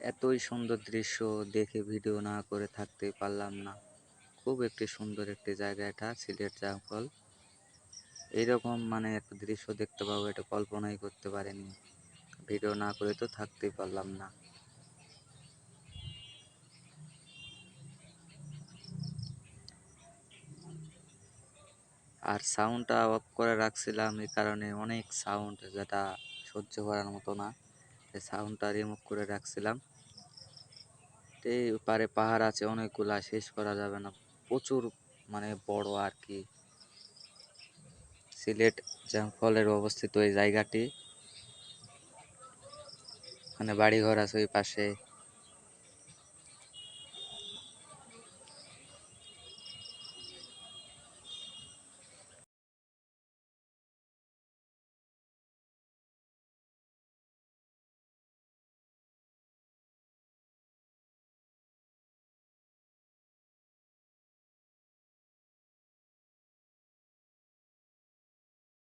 এতই সুন্দর দৃশ্য দেখে ভিডিও না করে থাকতে পারলাম না। খুব একটি সুন্দর একটি জায়গা এটা, সিলেট জামফল এইরকম মানে একটা দৃশ্য দেখতে পাবো এটা কল্পনাই করতে পারেনি। ভিডিও না করে তো থাকতেই পারলাম না। আর সাউন্ডটা অফ করে রাখছিলাম এই কারণে অনেক সাউন্ড যেটা সহ্য করার মতো না। সাউন্ডটা রিমুভ করে রাখছিলাম। এই পারে পাহাড় আছে, অনেকগুলা, শেষ করা যাবে না। প্রচুর মানে বড় আর কি। সিলেট জামফলের অবস্থিত এই জায়গাটি। মানে বাড়িঘর আছে ওই পাশে।